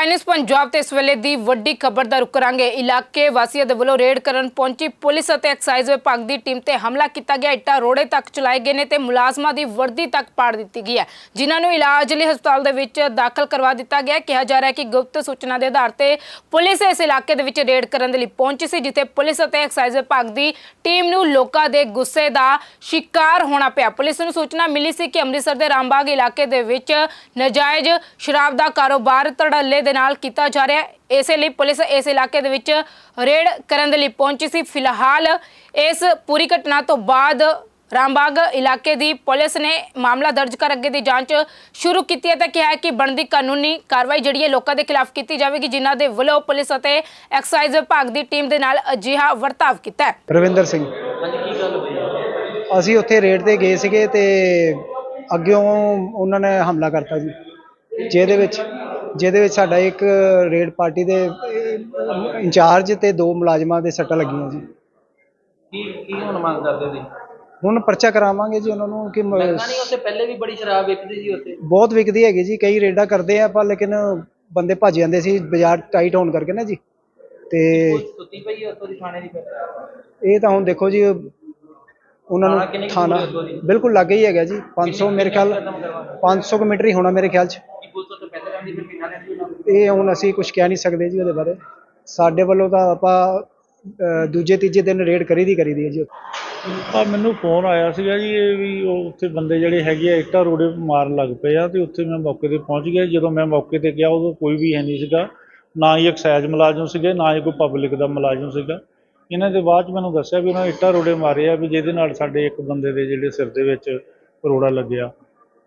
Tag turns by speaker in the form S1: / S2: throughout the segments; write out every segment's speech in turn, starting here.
S1: Sky Punjab ਤੇ ਇਸ ਵੇਲੇ ਦੀ ਵੱਡੀ ਖਬਰ ਦਾ ਰੁਕ ਕਰਾਂਗੇ। ਇਲਾਕੇ ਵਾਸੀਆਂ ਦੇ ਵੱਲੋਂ ਰੇਡ ਕਰਨ ਪਹੁੰਚੀ ਪੁਲਿਸ ਅਤੇ ਐਕਸਾਈਜ਼ ਵਿਭਾਗ ਦੀ ਟੀਮ ਤੇ ਹਮਲਾ ਕੀਤਾ ਗਿਆ। ਇੱਟਾਂ ਰੋੜੇ ਤੱਕ ਚਲਾਏ ਗਏ ਨੇ ਤੇ ਮੁਲਾਜ਼ਮਾਂ ਦੀ ਵਰਦੀ ਤੱਕ ਪਾੜ ਦਿੱਤੀ ਗਈ ਹੈ, ਜਿਨ੍ਹਾਂ ਨੂੰ ਇਲਾਜ ਲਈ ਹਸਪਤਾਲ ਦੇ ਵਿੱਚ ਦਾਖਲ ਕਰਵਾ ਦਿੱਤਾ ਗਿਆ ਕਿਹਾ ਜਾ ਰਿਹਾ ਹੈ ਕਿ ਗੁਪਤ ਸੂਚਨਾ ਦੇ ਆਧਾਰ ਤੇ ਪੁਲਿਸ ਇਸ ਇਲਾਕੇ ਦੇ ਵਿੱਚ ਰੇਡ ਕਰਨ ਦੇ ਲਈ ਪਹੁੰਚੀ ਸੀ, ਜਿੱਥੇ ਪੁਲਿਸ ਅਤੇ ਐਕਸਾਈਜ਼ ਵਿਭਾਗ ਦੀ ਟੀਮ ਨੂੰ ਲੋਕਾਂ ਦੇ ਗੁੱਸੇ ਦਾ ਸ਼ਿਕਾਰ ਹੋਣਾ ਪਿਆ। ਪੁਲਿਸ ਨੂੰ ਸੂਚਨਾ ਮਿਲੀ ਸੀ ਕਿ ਅੰਮ੍ਰਿਤਸਰ ਦੇ ਰਾਮਬਾਗ ਇਲਾਕੇ ਦੇ ਵਿੱਚ ਨਜਾਇਜ਼ ਸ਼ਰਾਬ ਦਾ ਕਾਰੋਬਾਰ ਧੜੱਲੇ ਦੇ ਨਾਲ ਕੀਤਾ ਜਾ ਰਿਹਾ ਹੈ। ਇਸੇ ਲਈ ਪੁਲਿਸ ਇਸ ਇਲਾਕੇ ਦੇ ਵਿੱਚ ਰੇਡ ਕਰਨ ਦੇ ਲਈ ਪਹੁੰਚੀ ਸੀ। ਫਿਲਹਾਲ ਇਸ ਪੂਰੀ ਘਟਨਾ ਤੋਂ ਬਾਅਦ ਰਾਮਬਾਗ ਇਲਾਕੇ ਦੀ ਪੁਲਿਸ ਨੇ ਮਾਮਲਾ ਦਰਜ ਕਰ ਅੱਗੇ ਦੀ ਜਾਂਚ ਸ਼ੁਰੂ ਕੀਤੀ ਹੈ ਤਾਂ ਕਿਹਾ ਹੈ ਕਿ ਬਣਦੀ ਕਾਨੂੰਨੀ ਕਾਰਵਾਈ ਜਿਹੜੀ ਹੈ ਲੋਕਾਂ ਦੇ ਖਿਲਾਫ ਕੀਤੀ ਜਾਵੇਗੀ, ਜਿਨ੍ਹਾਂ ਦੇ ਵੱਲੋਂ ਪੁਲਿਸ ਅਤੇ ਐਕਸਾਈਜ਼ ਵਿਭਾਗ ਦੀ ਟੀਮ ਦੇ ਨਾਲ ਅਜਿਹਾ ਵਰਤਾਵ ਕੀਤਾ ਹੈ।
S2: ਰਵਿੰਦਰ ਸਿੰਘ। ਅਸੀਂ ਉੱਥੇ ਰੇਡ ਤੇ ਗਏ ਸੀਗੇ ਤੇ ਅੱਗਿਓਂ ਉਹਨਾਂ ਨੇ ਹਮਲਾ ਕਰਤਾ ਜੀ ਜਿਹਦੇ ਵਿੱਚ। ਜਿਹਦੇ ਵਿੱਚ ਸਾਡਾ ਇੱਕ ਰੇਡ ਪਾਰਟੀ ਦੇ ਇੰਚਾਰਜ ਤੇ ਦੋ ਮੁਲਾਜ਼ਮਾਂ ਦੇ ਸੱਟਾਂ ਲੱਗੀਆਂ ਜੀ।
S3: ਕੀ ਕੀ ਹੁਣ ਮੰਗ ਕਰਦੇ ਸੀ
S2: ਹੁਣ ਪਰਚਾ ਕਰਾਵਾਂਗੇ ਜੀ ਉਹਨਾਂ ਨੂੰ ਕਿ ਮ-
S3: ਲੱਗਦਾ ਨਹੀਂ ਉੱਥੇ ਪਹਿਲੇ ਵੀ ਬੜੀ ਸ਼ਰਾਬ ਵੇਚਦੀ ਸੀ ਉੱਥੇ।
S2: ਬਹੁਤ ਵਿਕਦੀ ਹੈਗੀ ਜੀ ਕਈ ਰੇਡਾਂ ਕਰਦੇ ਆ ਪਰ ਲੇਕਿਨ ਬੰਦੇ ਭੱਜ ਜਾਂਦੇ ਸੀ ਬਾਜ਼ਾਰ ਟਾਈਟ ਹੋਣ ਕਰਕੇ ਨਾ ਜੀ। ਤੇ
S3: ਸੁੱਤੀ ਪਈ ਉੱਥੋਂ ਦੀ ਥਾਣੇ ਦੀ।
S2: ਇਹ ਤਾਂ ਹੁਣ ਦੇਖੋ ਜੀ ਉਹਨਾਂ ਨੂੰ ਥਾਣਾ? ਬਿਲਕੁਲ ਲੱਗੇ ਹੀ ਹੈਗਾ ਜੀ 500 ਮੇਰੇ ਖਿਆਲ
S3: ਖਤਮ ਕਰਵਾਉਣਾ?
S2: 500 ਕੁ ਮੀਟਰ ਹੀ ਹੋਣਾ ਮੇਰੇ ਖਿਆਲ 'ਚ। ਇਹ ਹੁਣ ਅਸੀਂ ਕੁਝ ਕਹਿ ਨਹੀਂ ਸਕਦੇ ਜੀ ਉਹਦੇ ਬਾਰੇ। ਸਾਡੇ ਵੱਲੋਂ ਤਾਂ ਆਪਾਂ ਦੂਜੇ, ਤੀਜੇ ਦਿਨ ਰੇਡ ਕਰੀ ਦੀ ਕਰੀ ਦੀ ਹੈ ਜੀ।
S4: ਆ ਮੈਨੂੰ ਫੋਨ ਆਇਆ ਸੀਗਾ ਜੀ ਇਹ ਵੀ ਉਹ ਉੱਥੇ ਬੰਦੇ ਜਿਹੜੇ ਹੈਗੇ ਆ, ਇੱਟਾਂ ਰੋੜੇ ਮਾਰਨ ਲੱਗ ਪਏ ਆ ਤੇ ਉੱਥੇ ਮੈਂ ਮੌਕੇ ਤੇ ਪਹੁੰਚ ਗਿਆ। ਜਦੋਂ ਮੈਂ ਮੌਕੇ ਤੇ ਗਿਆ, ਉਦੋਂ ਕੋਈ ਵੀ ਹੈ ਨਹੀਂ ਸੀਗਾ। ਨਾ ਹੀ ਐਕਸਾਈਜ਼ ਮੁਲਾਜ਼ਮ ਸੀਗੇ, ਨਾ ਹੀ ਕੋਈ ਪਬਲਿਕ ਦਾ ਮੁਲਾਜ਼ਮ ਸੀਗਾ। ਇਹਨਾਂ ਦੇ ਬਾਅਦ 'ਚ ਮੈਨੂੰ ਦੱਸਿਆ ਵੀ ਉਹਨਾਂ ਨੇ ਇੱਟਾਂ ਰੋੜੇ ਮਾਰੇ ਆ, ਵੀ ਜਿਹਦੇ ਨਾਲ ਸਾਡੇ ਇੱਕ ਬੰਦੇ ਦੇ ਜਿਹੜੇ ਸਿਰ ਦੇ ਵਿੱਚ ਰੋੜਾ ਲੱਗਿਆ।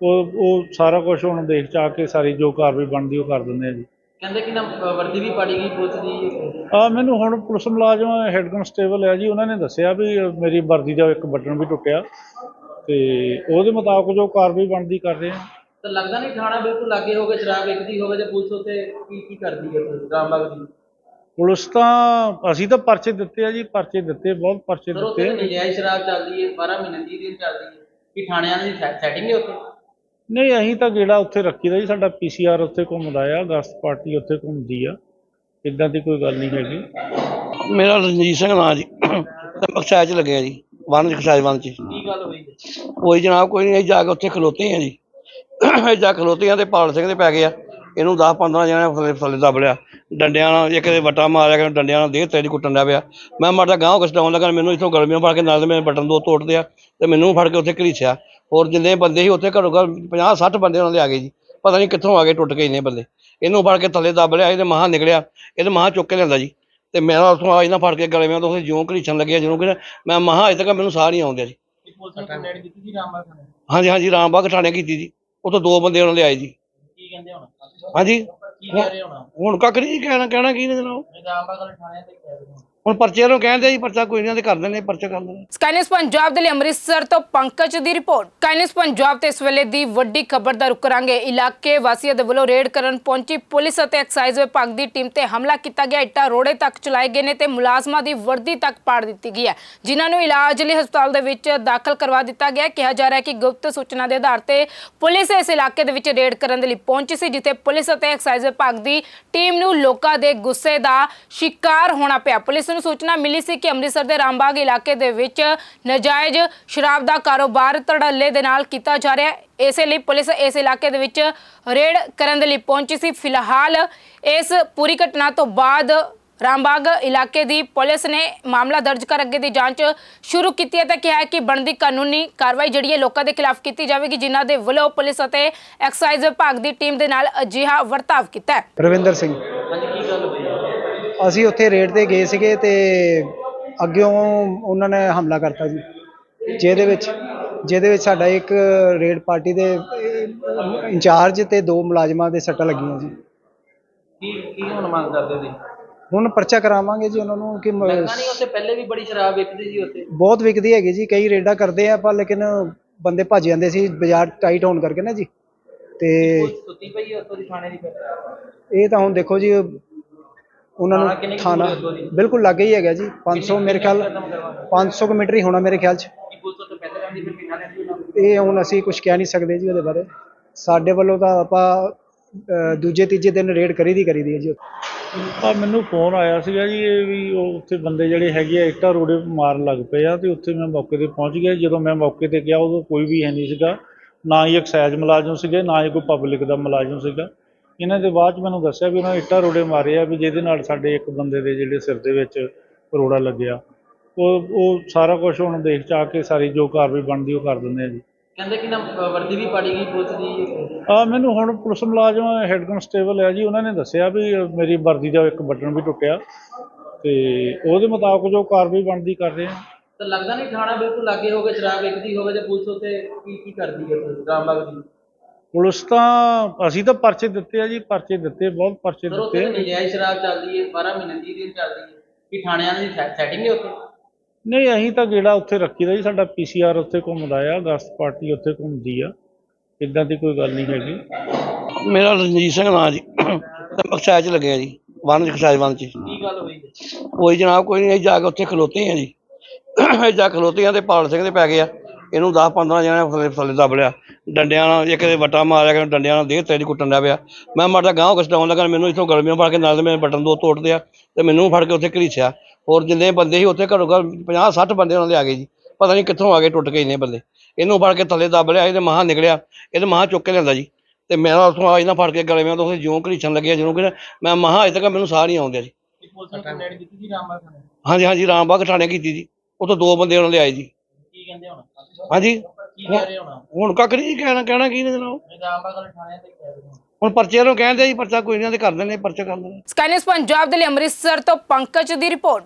S4: ਉਹ ਉਹ ਸਾਰਾ ਕੁਝ ਹੁਣ ਦੇਖ ਚਾ ਕੇ ਸਾਰੀ ਜੋ ਕਾਰਵਾਈ ਬਣਦੀ ਉਹ ਕਰ ਦਿੰਦੇ ਆ ਜੀ।
S3: ਕਹਿੰਦੇ ਕਿ ਨਾ ਵਰਦੀ ਵੀ ਪਾੜੀ ਗਈ ਪੁਲਿਸ ਦੀ।
S4: ਆ ਮੈਨੂੰ ਹੁਣ ਪੁਲਿਸ ਮੁਲਾਜ਼ਮ ਹੈੱਡ ਕਨਸਟੇਬਲ ਹੈ ਜੀ ਉਹਨਾਂ ਨੇ ਦੱਸਿਆ ਵੀ ਮੇਰੀ ਵਰਦੀ ਦਾ ਇੱਕ ਬਟਨ ਵੀ ਟੁੱਟਿਆ ਤੇ ਉਹਦੇ ਮੁਤਾਬਕ ਜੋ ਕਾਰਵਾਈ ਬਣਦੀ ਕਰ ਰਹੇ ਆ।
S3: ਤਾਂ ਲੱਗਦਾ ਨਹੀਂ ਥਾਣਾ ਬਿਲਕੁਲ ਲਾਗੇ ਹੋਵੇ ਸ਼ਰਾਬ ਵੇਚਦੀ ਹੋਵੇ ਤੇ ਪੁਲਿਸ ਉੱਥੇ ਕੀ ਕੀ ਕਰਦੀ ਹੈ ਰਾਮਬਾਗ ਦੀ?
S4: ਪੁਲਿਸ ਤਾਂ ਅਸੀਂ ਤਾਂ ਪਰਚੇ ਦਿੱਤੇ ਆ ਜੀ ਪਰਚੇ ਦਿੱਤੇ ਬਹੁਤ ਪਰਚੇ ਦਿੱਤੇ।
S3: ਨਜਾਇਜ਼ ਸ਼ਰਾਬ ਚੱਲਦੀ ਹੈ 12 ਮਹੀਨੇ 30 ਦਿਨ ਚੱਲਦੀ ਹੈ। ਕੀ ਥਾਣਿਆਂ ਦੀ ਸੈਟਿੰਗ ਹੈ ਉੱਥੇ?
S4: ਨਹੀਂ ਅਸੀਂ ਤਾਂ ਜਿਹੜਾ ਉੱਥੇ ਰੱਖੀਦਾ ਜੀ ਸਾਡਾ ਪੀਸੀਆਰ ਉੱਥੇ ਘੁੰਮਦਾ ਆ ਗਸਤ ਪਾਰਟੀ ਉੱਥੇ ਘੁੰਮਦੀ ਆ। ਇਦਾਂ ਦੀ ਕੋਈ ਗੱਲ ਨਹੀਂ ਹੈਗੀ।
S5: ਮੇਰਾ ਰਣਜੀਤ ਸਿੰਘ ਨਾਂ ਜੀ। ਮਕਸਦ ਚ ਲੱਗਿਆ ਜੀ ਵਨ ਚ ਖਸਾਜ ਵਨ ਚ।
S3: ਕੀ ਗੱਲ ਹੋਈ?
S5: ਕੋਈ ਜਨਾਬ ਕੋਈ ਨਹੀਂ ਅਸੀਂ ਜਾ ਕੇ ਉੱਥੇ ਖਲੋਤੇ ਆ ਜੀ। ਅਸੀਂ ਜਾ ਖਲੋਤੇ ਆ ਤੇ ਪਾਲ ਸਿੰਘ ਦੇ ਪੈ ਗਿਆ ਇਹਨੂੰ 10 15 ਜਣੇ ਥੱਲੇ ਥੱਲੇ ਦੱਬ ਲਿਆ। ਡੰਡਿਆਂ ਨਾਲ ਇੱਕ ਦੇ ਵੱਟਾ ਮਾਰਿਆ ਕਿ ਡੰਡਿਆਂ ਨਾਲ ਦੇਹ ਤੇਰੀ ਕੁੱਟਣ ਲੱਗ ਪਿਆ। ਮੈਂ ਮਰਦਾ ਗਾਂਹ ਕਸਟਾਉਣ ਲੱਗਾ ਮੈਨੂੰ ਇਥੋਂ ਗਲਮੀਆਂ ਫੜ ਕੇ ਨਾਲ ਦੇ ਮੇਰੇ ਬਟਨ ਦੋ ਤੋੜਦੇ ਆ ਤੇ ਮੈਨੂੰ ਫੜ ਕੇ ਉੱਥੇ ਘੜੀਸਿਆ ਹੋਰ ਜਿੰਨੇ ਬੰਦੇ ਸੀ ਉੱਥੇ ਘੱਟੋ ਘੱਟ 50 60 ਬੰਦੇ ਉਹਨਾਂ ਦੇ ਆ ਗਏ ਜੀ। ਪਤਾ ਨਹੀਂ ਕਿੱਥੋਂ ਆ ਗਏ ਟੁੱਟ ਕੇ ਇੰਨੇ ਬੰਦੇ। ਇਹਨੂੰ ਫੜ ਕੇ ਥੱਲੇ ਦੱਬ ਲਿਆ ਇਹਦੇ ਮਹਾਂ ਨਿਕਲਿਆ ਇਹਦੇ ਮਹਾਂ ਚੁੱਕ ਕੇ ਲਿਆਂਦਾ ਜੀ। ਤੇ ਮੈਂ ਉੱਥੋਂ ਆ ਇਹਨਾਂ ਫੜ ਕੇ ਗਲਮੀਆਂ ਤੋਂ ਉੱਥੇ ਜਿਉਂ ਘੜੀਸਣ ਲੱਗਿਆ ਜਿਉਂ ਕਿ ਮੈਂ ਮਹਾਂ ਅਜੇ ਤੱਕ ਮੈਨੂੰ ਸਾਹ ਨਹੀਂ ਆਉਂਦਿਆ ਜੀ।
S3: ਕੀ
S5: ਹਾਂਜੀ ਹਾਂਜੀ ਰਾਮਬਾਗ ਥਾਣੇ ਕੀਤੀ ਜੀ। ਉੱਥੋਂ ਦੋ ਬੰਦੇ ਉਹਨਾਂ ਦੇ ਆਏ ਜੀ।
S3: ਕੀ ਕਹਿੰਦੇ ਹੁਣ?
S5: ਹਾਂਜੀ।
S3: ਕੀ ਕਹਿ ਰਹੇ ਹੁਣ?
S5: ਹੁਣ ਕੱਖ ਨਹੀਂ ਜੀ ਕਹਿਣਾ ਕਹਿਣਾ ਕੀ ਨੇ ਜਨਾਬ?
S3: ਮੈਂ ਰਾਮਬਾਗ ਵਾਲੇ ਥਾਣੇ ਤੇ ਕਹਿ ਰਹੇ। ਹਾਂ
S5: ਹੁਣ ਪਰਚੇ ਨੂੰ ਕਹਿੰਦੇ ਜੀ, ਪਰਚਾ ਕੋਈ ਨਹੀਂ ਤੇ ਕਰ ਦਿੰਦੇ ਪਰਚਾ ਕਰ ਦਿੰਦੇ
S1: ਸਕਾਈ ਪੰਜਾਬ ਦੇ ਲਈ ਅੰਮ੍ਰਿਤਸਰ ਤੋਂ ਪੰਕਜ ਦੀ ਰਿਪੋਰਟ। ਸਕਾਈ ਪੰਜਾਬ ਤੇ ਇਸ ਵੇਲੇ ਦੀ ਵੱਡੀ ਖਬਰ ਦਾ ਰੁਕ ਕਰਾਂਗੇ ਇਲਾਕੇ ਵਾਸੀਆਂ ਦੇ ਵੱਲੋਂ ਰੇਡ ਕਰਨ ਪਹੁੰਚੀ ਪੁਲਿਸ ਅਤੇ ਐਕਸਾਈਜ਼ ਵਿਭਾਗ ਦੀ ਟੀਮ ਤੇ ਹਮਲਾ ਕੀਤਾ ਗਿਆ। ਇੱਟਾਂ ਰੋੜੇ ਤੱਕ ਚਲਾਏ ਗਏ ਨੇ ਤੇ ਮੁਲਾਜ਼ਮਾਂ ਦੀ ਵਰਦੀ ਤੱਕ ਪਾੜ ਦਿੱਤੀ ਗਈ ਹੈ। ਜਿਨ੍ਹਾਂ ਨੂੰ ਇਲਾਜ ਲਈ ਹਸਪਤਾਲ ਦੇ ਵਿੱਚ ਦਾਖਲ ਕਰਵਾ ਦਿੱਤਾ ਗਿਆ। ਕਿਹਾ ਜਾ ਰਿਹਾ ਹੈ ਕਿ ਗੁਪਤ ਸੂਚਨਾ ਦੇ ਆਧਾਰ ਤੇ ਪੁਲਿਸ ਇਸ ਇਲਾਕੇ ਦੇ ਵਿੱਚ ਰੇਡ ਕਰਨ ਦੇ ਲਈ ਪਹੁੰਚੀ ਸੀ, ਜਿੱਥੇ ਪੁਲਿਸ ਅਤੇ ਐਕਸਾਈਜ਼ ਵਿਭਾਗ ਦੀ ਟੀਮ ਨੂੰ ਲੋਕਾਂ ਦੇ ਗੁੱਸੇ ਦਾ ਸ਼ਿਕਾਰ ਹੋਣਾ ਪਿਆ। ਪੁਲਿਸ ਨੂੰ ਸੂਚਨਾ ਮਿਲੀ ਸੀ ਕਿ ਅੰਮ੍ਰਿਤਸਰ ਦੇ ਰਾਮਬਾਗ ਇਲਾਕੇ ਦੇ ਵਿੱਚ ਨਜਾਇਜ਼ ਸ਼ਰਾਬ ਦਾ ਕਾਰੋਬਾਰ ਧੜੱਲੇ ਦੇ ਨਾਲ ਕੀਤਾ ਜਾ ਰਿਹਾ ਹੈ। ਇਸੇ ਲਈ ਪੁਲਿਸ ਇਸ ਇਲਾਕੇ ਦੇ ਵਿੱਚ ਰੇਡ ਕਰਨ ਦੇ ਲਈ ਪਹੁੰਚੀ ਸੀ। ਫਿਲਹਾਲ ਇਸ ਪੂਰੀ ਘਟਨਾ ਤੋਂ ਬਾਅਦ ਰਾਮਬਾਗ ਇਲਾਕੇ ਦੀ ਪੁਲਿਸ ਨੇ ਮਾਮਲਾ ਦਰਜ ਕਰ ਅੱਗੇ ਦੀ ਜਾਂਚ ਸ਼ੁਰੂ ਕੀਤੀ ਹੈ ਤਾਂ ਕਿਹਾ ਹੈ ਕਿ ਬਣਦੀ ਕਾਨੂੰਨੀ ਕਾਰਵਾਈ ਜਿਹੜੀ ਹੈ ਲੋਕਾਂ ਦੇ ਖਿਲਾਫ ਕੀਤੀ ਜਾਵੇਗੀ, ਜਿਨ੍ਹਾਂ ਦੇ ਵੱਲੋਂ ਪੁਲਿਸ ਅਤੇ ਐਕਸਾਈਜ਼ ਵਿਭਾਗ ਦੀ ਟੀਮ ਦੇ ਨਾਲ ਅਜਿਹਾ ਵਰਤਾਵ ਕੀਤਾ ਹੈ।
S2: ਰਵਿੰਦਰ ਸਿੰਘ। ਅਸੀਂ ਉੱਥੇ ਰੇਡ ਤੇ ਗਏ ਸੀਗੇ ਤੇ ਅੱਗਿਓਂ ਉਹਨਾਂ ਨੇ ਹਮਲਾ ਕਰਤਾ ਜੀ। ਜਿਹਦੇ ਵਿੱਚ ਜਿਹਦੇ ਵਿੱਚ ਸਾਡਾ ਇੱਕ ਰੇਡ ਪਾਰਟੀ ਦੇ ਇੰਚਾਰਜ ਤੇ ਦੋ ਮੁਲਾਜ਼ਮਾਂ ਦੇ ਸੱਟਾਂ ਲੱਗੀਆਂ ਜੀ।
S3: ਕੀ ਕੀ ਹੁਣ ਮੰਗ ਕਰਦੇ ਸੀ
S2: ਹੁਣ ਪਰਚਾ ਕਰਾਵਾਂਗੇ ਜੀ ਉਹਨਾਂ ਨੂੰ ਕਿ
S3: ਲੱਗਦਾ ਨਹੀਂ ਉੱਥੇ ਪਹਿਲੇ ਵੀ ਬੜੀ ਸ਼ਰਾਬ ਵੇਚਦੀ ਸੀ ਉੱਥੇ?
S2: ਬਹੁਤ ਵਿਕਦੀ ਹੈਗੀ ਜੀ ਕਈ ਰੇਡਾਂ ਕਰਦੇ ਆ ਪਰ ਲੇਕਿਨ ਬੰਦੇ ਭੱਜ ਜਾਂਦੇ ਸੀ ਬਾਜ਼ਾਰ ਟਾਈਟ ਹੋਣ ਕਰਕੇ ਨਾ ਜੀ। ਤੇ
S3: ਪੁਲਿਸ ਸੁੱਤੀ ਪਈ ਹੈ ਉੱਥੋਂ ਦੀ ਥਾਣੇ ਦੀ ਫਿਰ।
S2: ਇਹ ਤਾਂ ਹੁਣ ਦੇਖੋ ਜੀ ਉਹਨਾਂ ਨੂੰ ਥਾਣਾ? ਬਿਲਕੁਲ ਲੱਗੇ ਹੀ ਹੈਗਾ ਜੀ 500 ਮੇਰੇ ਖਿਆਲ
S3: ਖਤਮ ਕਰਵਾਉਣਾ
S2: 500 ਕੁ ਮੀਟਰ ਹੀ ਹੋਣਾ ਮੇਰੇ ਖਿਆਲ 'ਚ। ਇਹ ਹੁਣ ਅਸੀਂ ਕੁਝ ਕਹਿ ਨਹੀਂ ਸਕਦੇ ਜੀ ਉਹਦੇ ਬਾਰੇ। ਸਾਡੇ ਵੱਲੋਂ ਤਾਂ ਆਪਾਂ ਦੂਜੇ ਤੀਜੇ ਦਿਨ ਰੇਡ ਕਰੀ ਦੀ ਕਰੀ ਦੀ ਹੈ ਜੀ।
S4: ਆ ਮੈਨੂੰ ਫੋਨ ਆਇਆ ਸੀਗਾ ਜੀ ਇਹ ਵੀ ਉਹ ਉੱਥੇ ਬੰਦੇ ਜਿਹੜੇ ਹੈਗੇ ਆ ਇੱਟਾਂ ਰੋੜੇ ਮਾਰਨ ਲੱਗ ਪਏ ਆ ਤੇ ਉੱਥੇ ਮੈਂ ਮੌਕੇ ਤੇ ਪਹੁੰਚ ਗਿਆ। ਜਦੋਂ ਮੈਂ ਮੌਕੇ ਤੇ ਗਿਆ ਉਦੋਂ ਕੋਈ ਵੀ ਹੈ ਨਹੀਂ ਸੀਗਾ। ਨਾ ਹੀ ਐਕਸਾਈਜ਼ ਮੁਲਾਜ਼ਮ ਸੀਗੇ ਨਾ ਹੀ ਕੋਈ ਪਬਲਿਕ ਦਾ ਮੁਲਾਜ਼ਮ ਸੀਗਾ। ਇਹਨਾਂ ਦੇ ਬਾਅਦ ਮੈਨੂੰ ਦੱਸਿਆ ਵੀ ਉਹਨਾਂ ਇੱਟਾਂ ਰੋੜੇ ਮਾਰੇ ਆ ਵੀ ਜਿਹਦੇ ਨਾਲ ਸਾਡੇ ਇੱਕ ਬੰਦੇ ਦੇ ਜਿਹੜੇ ਸਿਰ ਦੇ ਵਿੱਚ ਰੋੜਾ ਲੱਗਿਆ। ਉਹ ਉਹ ਸਾਰਾ ਕੁਝ ਹੁਣ ਦੇਖ ਚਾ ਕੇ ਸਾਰੀ ਜੋ ਕਾਰਵਾਈ ਬਣਦੀ ਉਹ ਕਰ ਦਿੰਦੇ ਆ ਜੀ।
S3: ਕਹਿੰਦੇ ਕਿ ਨਾ ਵਰਦੀ ਵੀ ਪਾੜੀ ਗਈ ਪੁਲਿਸ ਦੀ।
S4: ਆ ਮੈਨੂੰ ਹੁਣ ਪੁਲਿਸ ਮੁਲਾਜ਼ਮ ਹੈੱਡ ਕਨਸਟੇਬਲ ਹੈ ਜੀ ਉਹਨਾਂ ਨੇ ਦੱਸਿਆ ਵੀ ਮੇਰੀ ਵਰਦੀ ਦਾ ਇੱਕ ਬਟਨ ਵੀ ਟੁੱਟਿਆ ਤੇ ਉਹਦੇ ਮੁਤਾਬਕ ਜੋ ਕਾਰਵਾਈ ਬਣਦੀ ਕਰ ਰਹੇ ਆ।
S3: ਤਾਂ ਲੱਗਦਾ ਨਹੀਂ ਥਾਣਾ ਬਿਲਕੁਲ ਲਾਗੇ ਹੋਵੇ ਸ਼ਰਾਬ ਵੇਚਦੀ ਹੋਵੇ ਤੇ ਪੁਲਿਸ ਉੱਤੇ ਕੀ ਕੀ ਕਰਦੀ ਹੈ ਰਾਮਬਾਗ ਦੀ
S4: ਪੁਲਿਸ ਤਾਂ ਅਸੀਂ ਤਾਂ ਪਰਚੇ ਦਿੱਤੇ ਆ ਜੀ ਪਰਚੇ ਦਿੱਤੇ ਬਹੁਤ ਪਰਚੇ
S3: ਸਰ ਉੱਥੇ
S4: ਦਿੱਤੇ
S3: ਨਜਾਇਜ਼ ਸ਼ਰਾਬ ਚੱਲਦੀ ਹੈ 12 ਮਹੀਨੇ 30 ਦਿਨ ਚੱਲਦੀ ਹੈ। ਕੀ ਥਾਣਿਆਂ ਦੀ ਸੈਟਿੰਗ ਹੈ ਉੱਥੇ?
S4: ਨਹੀਂ ਅਸੀਂ ਤਾਂ ਗੇੜਾ ਉੱਥੇ ਰੱਖੀਦਾ ਜੀ ਸਾਡਾ ਪੀਸੀਆਰ ਉੱਥੇ ਘੁੰਮਦਾ ਆ ਗਸਤ ਪਾਰਟੀ ਉੱਥੇ ਘੁੰਮਦੀ ਆ। ਇਦਾਂ ਦੀ ਕੋਈ ਗੱਲ ਨਹੀਂ ਹੈਗੀ।
S5: ਮੇਰਾ ਰਣਜੀਤ ਸਿੰਘ ਨਾਂ ਜੀ। ਤੇ ਐਕਸਾਈਜ਼ 'ਚ ਲੱਗਿਆ ਜੀ ਵਨ 'ਚ ਐਕਸਾਈਜ਼ ਵਨ 'ਚ।
S3: ਕੀ ਗੱਲ ਹੋਈ ਹੈ?
S5: ਕੋਈ ਜਨਾਬ ਕੋਈ ਨਹੀਂ ਅਸੀਂ ਜਾ ਕੇ ਉੱਥੇ ਖਲੋਤੇ ਆ ਜੀ। ਅਸੀਂ ਜਾ ਖਲੋਤੇ ਆ ਤੇ ਪਾਲ ਸਿੰਘ ਦੇ ਪੈ ਗਏ ਆ। ਇਹਨੂੰ 10 15 ਜਣੇ ਥੱਲੇ ਥੱਲੇ ਦੱਬ ਲਿਆ। ਡੰਡਿਆਂ ਨਾਲ ਇੱਕ ਦੇ ਵੱਟਾ ਮਾਰਿਆ ਕਿ ਡੰਡਿਆਂ ਨਾਲ ਦੇਹ ਤੇਰੀ ਕੁੱਟਣ ਲੱਗ ਪਿਆ। ਮੈਂ ਮਾੜਾ ਗਾਂਹ ਕਸਟਾਉਣ ਲੱਗਾ ਮੈਨੂੰ ਇੱਥੋਂ ਗਲਮੀਆਂ ਫੜ ਕੇ ਨਾਲ ਦੇ ਮੇਰੇ ਬਟਨ ਦੋ ਤੋੜਦੇ ਆ ਤੇ ਮੈਨੂੰ ਫੜ ਕੇ ਉੱਥੇ ਘੜੀਸਿਆ ਹੋਰ ਜਿੰਨੇ ਬੰਦੇ ਸੀ ਉੱਥੇ ਘੱਟੋ ਘੱਟ 50 60 ਬੰਦੇ ਉਹਨਾਂ ਦੇ ਆ ਗਏ ਜੀ। ਪਤਾ ਨਹੀਂ ਕਿੱਥੋਂ ਆ ਗਏ ਟੁੱਟ ਕੇ ਇੰਨੇ ਬੰਦੇ। ਇਹਨੂੰ ਫੜ ਕੇ ਥੱਲੇ ਦੱਬ ਲਿਆ ਇਹਦੇ ਮਹਾਂ ਨਿਕਲਿਆ ਇਹਦੇ ਮਹਾਂ ਚੁੱਕ ਕੇ ਲਿਆਂਦਾ ਜੀ। ਤੇ ਮੈਂ ਉੱਥੋਂ ਆ ਇਹਨਾਂ ਫੜ ਕੇ ਗਲੇ ਮੈਂ ਤਾਂ ਉੱਥੇ ਜਿਉਂ ਘੜੀਸਣ ਲੱਗਿਆ ਜਿਉਂ ਕਿ ਮੈਂ ਮਹਾਂ ਅਜੇ ਤੱਕ ਮੈਨੂੰ ਸਾਹ ਨਹੀਂ ਆਉਂਦਿਆ ਜੀ। ਹਾਂਜੀ ਹਾਂਜੀ ਰਾਮਬਾਗ ਥਾਣੇ ਕੀਤੀ ਜੀ। ਉੱਥੋਂ ਦੋ ਬੰਦੇ ਉਹਨਾਂ ਲਿਆਏ ਜੀ।
S3: ਕੀ ਕਹਿੰਦੇ ਹੁਣ?
S5: ਹਾਂਜੀ।
S3: ਕੀ ਕਹਿ ਰਹੇ ਹੁਣ?
S5: ਹੁਣ ਕੱਖ ਨਹੀਂ ਕਹਿਣਾ ਕਹਿਣਾ ਕੀ ਨੇ ਜਨਾਬ?
S3: ਰਾਮਬਾਗ ਵਾਲੇ ਥਾਣੇ ਤੇ ਕਹਿ ਰਹੇ। ਹੋ
S5: ਹੁਣ ਪਰਚੇ ਨੂੰ ਕਹਿੰਦੇ ਜੀ ਪਰਚਾ ਕੋਈ ਨਹੀਂ ਤੇ ਕਰ ਦਿੰਦੇ ਪਰਚਾ ਕਰ ਦਿੰਦੇ
S1: ਸਕਾਈ ਨਿਊਜ਼ ਪੰਜਾਬ ਦੇ ਲਈ ਅੰਮ੍ਰਿਤਸਰ ਤੋਂ ਪੰਕਜ ਦੀ ਰਿਪੋਰਟ।